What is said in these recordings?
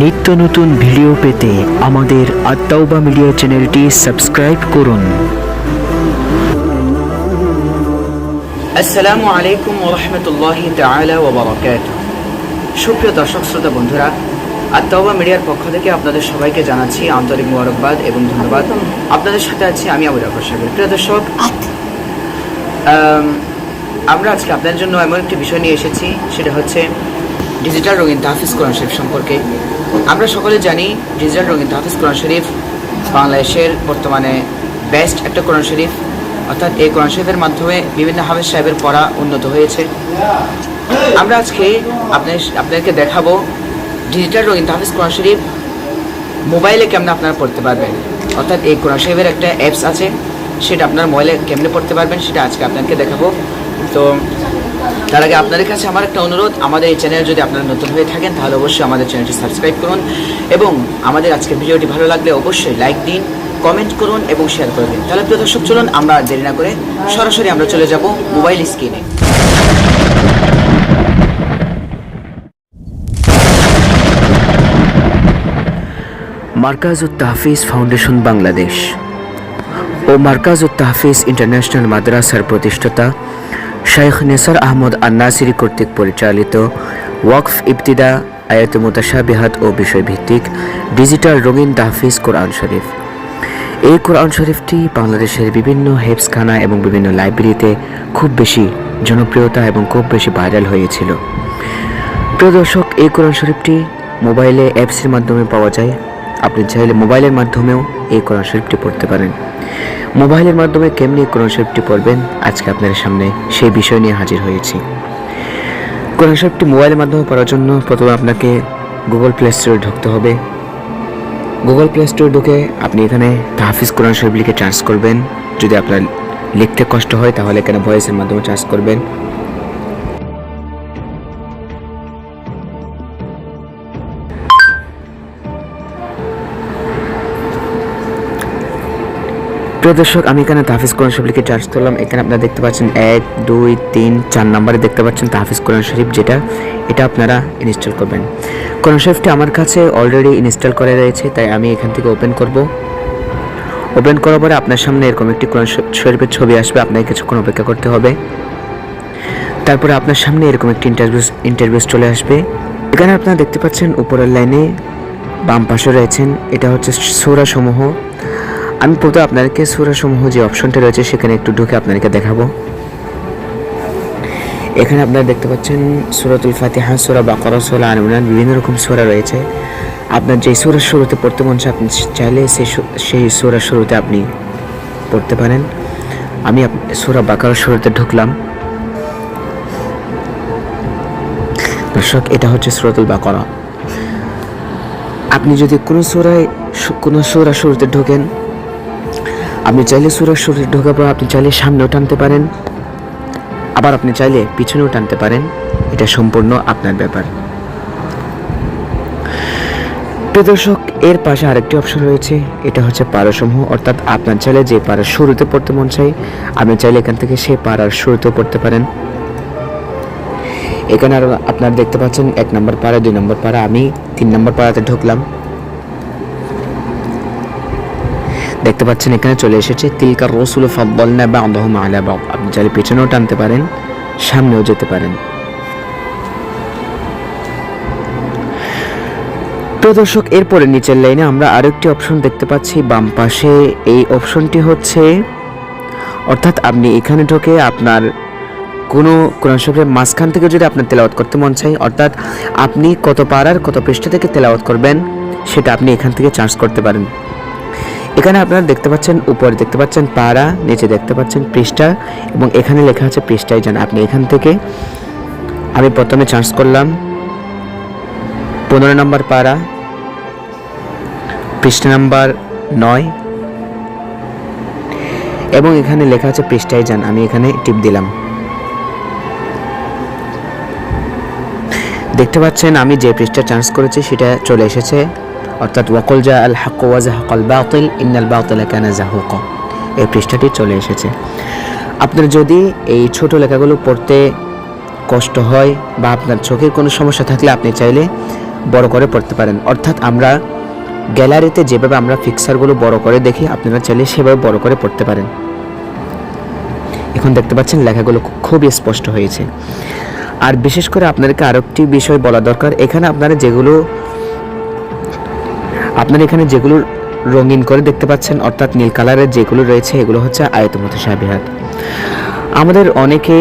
নিত্য নতুন ভিডিও পেতে আমাদের আত্মাউবা মিডিয়া চ্যানেলটি সাবস্ক্রাইব করুন। আসসালামু আলাইকুম ওরহমতুল্লাহ তালা সুপ্রিয় দর্শক শ্রোতা বন্ধুরা আত্মাওবা মিডিয়ার পক্ষ থেকে আপনাদের সবাইকে জানাচ্ছি আন্তরিক মোবারকবাদ এবং ধন্যবাদ। আপনাদের সাথে আছি আমি আবু জাফর সাহেব। প্রিয় দর্শক আম, আমরা আজকে আপনাদের জন্য এমন একটি বিষয় নিয়ে এসেছি সেটা হচ্ছে ডিজিটাল রঙিন তাহফিজ কোরআন শরীফ সম্পর্কে। আমরা সকলে জানি ডিজিটাল রঙিন তাহফিজ কোরআন শরীফ বাংলাদেশের বর্তমানে বেস্ট একটা কোরআন শরীফ। অর্থাৎ এই কোরআন শরীফের মাধ্যমে বিভিন্ন হাফেজ সাহেবের পড়া উন্নত হয়েছে। আমরা আজকে আপনার আপনাদেরকে দেখাবো ডিজিটাল রঙিন তাহফিজ কোরআন শরীফ মোবাইলে কেমনে আপনারা পড়তে পারবেন। অর্থাৎ এই কোরআন শরীফের একটা অ্যাপস আছে, সেটা আপনার মোবাইলে কেমনে পড়তে পারবেন সেটা আজকে আপনাকে দেখাবো। তো তার আগে আপনাদের কাছে আমার একটা অনুরোধ, আমাদের এই চ্যানেল যদি আপনারা নতুন হয়ে থাকেন, তাহলে অবশ্যই আমাদের চ্যানেলটি সাবস্ক্রাইব করুন এবং আমাদের আজকের ভিডিওটি ভালো লাগলে অবশ্যই লাইক দিন কমেন্ট করুন এবং শেয়ার করে দিন। তাহলে প্রিয় দর্শক, চলুন আমরা দেরি না করে সরাসরি আমরা চলে যাব মোবাইল স্ক্রিনে মার্কাজুত তাহফিজ ফাউন্ডেশন বাংলাদেশ ও মার্কাজুত তাহফিজ ইন্টারন্যাশনাল মাদ্রাসার প্রতিষ্ঠাতা শাইখ নেসার আহমদ আন্নাসিরি কর্তৃক পরিচালিত ওয়াকফ ইবতিদা আয়াত মুতাশাবিহাত ও বিষয়ভিত্তিক ডিজিটাল রঙিন তাহফিজ কোরআন শরীফ। এই কোরআন শরীফটি বাংলাদেশের বিভিন্ন হেফসখানা এবং বিভিন্ন লাইব্রেরিতে খুব বেশি জনপ্রিয়তা এবং খুব বেশি ভাইরাল হয়েছিল। প্রিয় দর্শক, এই কোরআন শরীফটি মোবাইলে অ্যাপসের মাধ্যমে পাওয়া যায়। আপনি চাইলে মোবাইলের মাধ্যমেও এই কোরআন শরীফটি পড়তে পারেন। মোবাইলের মাধ্যমে কেমনি কোরআন শরীফটি পড়বেন, আজকে আপনাদের সামনে সেই বিষয় নিয়ে হাজির হয়েছি। কোরআন শরীফটি মোবাইলের মাধ্যমে পড়ার জন্য প্রথমে আপনাকে গুগল প্লে স্টোরে ঢুকতে হবে। গুগল প্লে স্টোরে ঢুকে আপনি এখানে তাহাফিজ কোরআন শরীফ লিখে চার্জ করবেন। যদি আপনার লিখতে কষ্ট হয় তাহলে এখানে ভয়েসের মাধ্যমে চার্জ করবেন। প্রিয় দর্শক, আমি এখানে তাহাফিজ কোরআন শরীফ লিখে চার্জ করলাম। এখানে আপনারা দেখতে পাচ্ছেন এক, দুই, তিন, চার নম্বরে দেখতে পাচ্ছেন তাহাফিজ কোরআন শরীফ, যেটা, এটা আপনারা ইনস্টল করবেন। কোরআন শরীফটি আমার কাছে অলরেডি ইনস্টল করা রয়েছে, তাই আমি এখান থেকে ওপেন করব। ওপেন করার পরে আপনার সামনে এরকম একটি কোরআন শরীফের ছবি আসবে, আপনাকে কিছুক্ষণ অপেক্ষা করতে হবে। তারপরে আপনার সামনে এরকম একটি ইন্টারভিউ ইন্টারভিউ চলে আসবে। এখানে আপনারা দেখতে পাচ্ছেন উপরের লাইনে বাম পাশে রয়েছেন, এটা হচ্ছে সূরা সমূহ আমি প্রথমে আপনাদেরকে সূরা সমূহ যে অপশনটা রয়েছে সেখানে একটু ঢুকে আপনাদেরকে দেখাবো। এখানে আপনারা দেখতে পাচ্ছেন সুরাতুল ফাতিহা, সূরা বাকারা, সূরা আল বিভিন্ন রকম সূরা রয়েছে। আপনার যে সূরার শুরুতে পড়তে মন আপনি চাইলে সেই সেই সূরার শুরুতে আপনি পড়তে পারেন। আমি সূরা বাকারার শুরুতে ঢুকলাম। দর্শক, এটা হচ্ছে সুরাতুল বাকরা। আপনি যদি কোনো সুরায় কোনো সুরা শুরুতে ঢোকেন আপনি চাইলে সুরের শুরুতে ঢোকার পর আপনি চাইলে সামনেও টানতে পারেন। আবার আপনি চাইলে পিছনেও টানতে পারেন। এটা সম্পূর্ণ আপনার ব্যাপার। প্রিয় দর্শক, এর পাশে আরেকটি অপশন রয়েছে। এটা হচ্ছে পারাসমূহ অর্থাৎ আপনার চাইলে যে পাড়ার শুরুতে পড়তে মন চাই আপনি চাইলে এখান থেকে সে পাড়ার শুরুতেও পড়তে পারেন। এখানে আর আপনারা দেখতে পাচ্ছেন, এক নম্বর পাড়া, দুই নম্বর পাড়া। আমি তিন নম্বর পাড়াতে ঢুকলাম। দেখতে পাচ্ছেন, এখানে চলে এসেছে তিলকার রসুল ফব্বলনা বা আল্লাহম আলা বা আপনি চাইলে পেছনেও টানতে পারেন, সামনেও যেতে পারেন। তো দর্শক, এরপরে নিচের লাইনে আমরা আরেকটি অপশন দেখতে পাচ্ছি, বাম পাশে এই অপশনটি হচ্ছে, অর্থাৎ আপনি এখানে ঢোকে আপনার কোনো কোরআন শরীফের মাঝখান থেকে যদি আপনার তেলাওয়াত করতে মন চাই অর্থাৎ আপনি কত পাড়ার কত পৃষ্ঠা থেকে তেলাওয়াত করবেন, সেটা আপনি এখান থেকে চার্জ করতে পারেন। এখানে আপনারা দেখতে পাচ্ছেন, উপরে দেখতে পাচ্ছেন পাড়া, নিচে দেখতে পাচ্ছেন পৃষ্ঠা, এবং এখানে লেখা আছে পৃষ্ঠায় যান। আপনি এখান থেকে আমি প্রথমে চার্জ করলাম, পনেরো নম্বর পাড়া, পৃষ্ঠা নাম্বার নয়, এবং এখানে লেখা আছে পৃষ্ঠায় যান। আমি এখানে টিপ দিলাম। দেখতে পাচ্ছেন, আমি যে পৃষ্ঠা চান্স করেছি, সেটা চলে এসেছে। অর্থাৎ ওয়াকল জা আল হাক ওয়াজাহাকাল বাতিল, ইন্নাল বাতিল কানা জাহুক এই পৃষ্ঠাটি চলে এসেছে। আপনার যদি এই ছোট লেখাগুলো পড়তে কষ্ট হয় বা আপনার চোখের কোনো সমস্যা থাকলে আপনি চাইলে বড় করে পড়তে পারেন। অর্থাৎ আমরা গ্যালারিতে যেভাবে আমরা ফিক্সারগুলো বড় করে দেখি, আপনারা চাইলে সেভাবে বড় করে পড়তে পারেন। এখন দেখতে পাচ্ছেন লেখাগুলো খুবই স্পষ্ট হয়েছে। আর বিশেষ করে আপনাদেরকে আরও একটি বিষয় বলা দরকার। এখানে আপনারা যেগুলো আপনারা এখানে যেগুলো রঙিন করে দেখতে পাচ্ছেন, অর্থাৎ নীল কালারের যেগুলো রয়েছে, এগুলো হচ্ছে আয়তমত সাবিহাত। আমাদের অনেকে,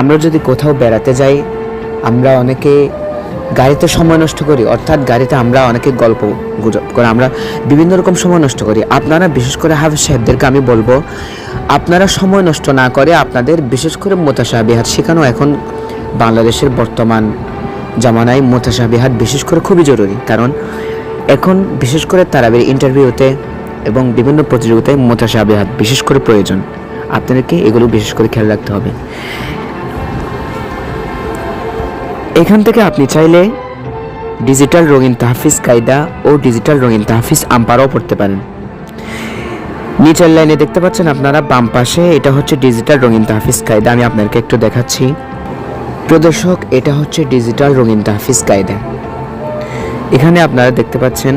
আমরা যদি কোথাও বেড়াতে যাই, আমরা অনেকে গাড়িতে সময় নষ্ট করি, অর্থাৎ গাড়িতে আমরা অনেকে গল্প গুজব করে, আমরা বিভিন্ন রকম সময় নষ্ট করি। আপনারা বিশেষ করে হাফিজ সাহেবদেরকে আমি বলব, আপনারা সময় নষ্ট না করে আপনাদের বিশেষ করে মোতাসাবিহাত শেখানো এখন বাংলাদেশের বর্তমান জামানায় মোতাসাবিহাত বিশেষ করে খুবই জরুরি। কারণ এখন বিশেষ করে তারাবির ইন্টারভিউতে এবং বিভিন্ন প্রতিযোগিতায় মোতাসাবিহাত বিশেষ করে প্রয়োজন। আপনাদেরকে এগুলো বিশেষ করে খেয়াল রাখতে হবে। এখান থেকে আপনি চাইলে ডিজিটাল রঙিন তাহফিজ কায়দা ও ডিজিটাল রঙিন তাহফিজ আম্পারও পড়তে পারেন। নিচের লাইনে দেখতে পাচ্ছেন আপনারা, বাম পাশে এটা হচ্ছে ডিজিটাল রঙিন তাহফিজ কায়দা। আমি আপনাদেরকে একটু দেখাচ্ছি। প্রদর্শক, এটা হচ্ছে ডিজিটাল রঙিন তাহফিজ কায়দা। এখানে আপনারা দেখতে পাচ্ছেন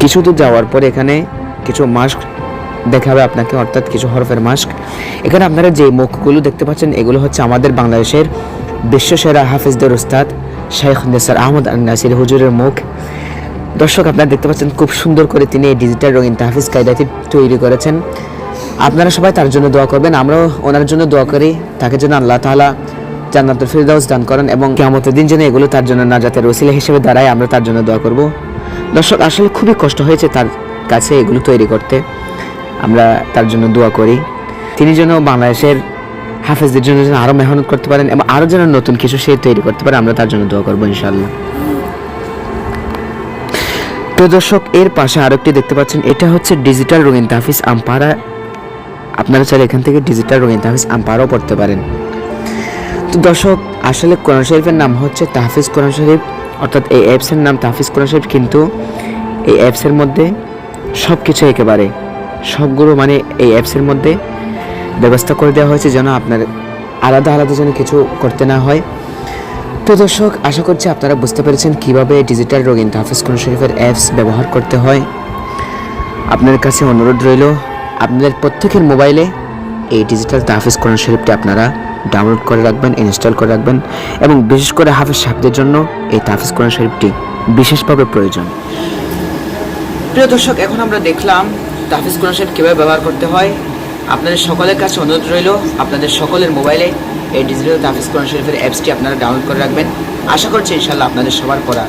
কিছু দূর যাওয়ার পর এখানে কিছু মাস্ক দেখাবে আপনাকে, অর্থাৎ কিছু হরফের মাস্ক। এখানে আপনারা যে মুখগুলো দেখতে পাচ্ছেন, এগুলো হচ্ছে আমাদের বাংলাদেশের বিশ্বসেরা হাফিজদের উস্তাদ শেখ নেসার আহমদ নাসির হুজুরের মুখ। দর্শক, আপনারা দেখতে পাচ্ছেন খুব সুন্দর করে তিনি এই ডিজিটাল রঙিন তাহফিজ কায়দাটি তৈরি করেছেন। আপনারা সবাই তার জন্য দোয়া করবেন, আমরাও ওনার জন্য দোয়া করি। তাকে যেন আল্লাহ তাআলা জান্নাতুল ফিরদাউস দান করেন এবং কিয়ামতের দিন যেন এগুলো তার জন্য নাজাতের ওসিলা হিসেবে দাঁড়ায়, আমরা তার জন্য দোয়া করব। দর্শক, আসলে খুবই কষ্ট হয়েছে তার কাছে এগুলো তৈরি করতে। আমরা তার জন্য দোয়া করি। তিনি যেন বাংলাদেশের হাফেজদের জন্য যেন আরও মেহনত করতে পারেন এবং আরও যেন নতুন কিছু সে তৈরি করতে পারে, আমরা তার জন্য দোয়া করব ইনশাল্লাহ প্রিয় দর্শক, এর পাশে আরেকটি দেখতে পাচ্ছেন, এটা হচ্ছে ডিজিটাল রঙিন তাহফিজ আম্পারা আপনারা চাইলে এখান থেকে ডিজিটাল রঙিন তাহফিজ আম্পারাও পড়তে পারেন। তো দর্শক, আসলে কোরআন শরীফের নাম হচ্ছে তাহফিজ কোরআন শরীফ। অর্থাৎ এই অ্যাপসের নাম তাহফিজ কোরআন শরীফ, কিন্তু এই অ্যাপসের মধ্যে সব কিছু একেবারে, সবগুলো মানে এই অ্যাপসের মধ্যে ব্যবস্থা করে দেওয়া হয়েছে যেন আপনার আলাদা আলাদা যেন কিছু করতে না হয়। তো দর্শক, আশা করছি আপনারা বুঝতে পেরেছেন কীভাবে ডিজিটাল রোগিন তাহফিজ কোরআন শরীফের অ্যাপস ব্যবহার করতে হয়। আপনার কাছে অনুরোধ রইল, আপনাদের প্রত্যেকের মোবাইলে এই ডিজিটাল তাহফিজ কোরআন শরীফটি আপনারা ডাউনলোড করে রাখবেন ইনস্টল করে রাখবেন এবং বিশেষ করে হাফিজ সাহেবদের জন্য এই তাহফিজ কোরআন শরীফটি বিশেষভাবে প্রয়োজন। প্রিয় দর্শক, এখন আমরা দেখলাম তাহফিজ কোরআন শরীফ কীভাবে ব্যবহার করতে হয়। আপনাদের সকলের কাছে অনুরোধ রইল, আপনাদের সকলের মোবাইলে এই ডিজিটাল তাহফিজ কোরআন শরীফের অ্যাপসটি আপনারা ডাউনলোড করে রাখবেন। আশা করছি ইনশাল্লাহ আপনাদের সবার পড়া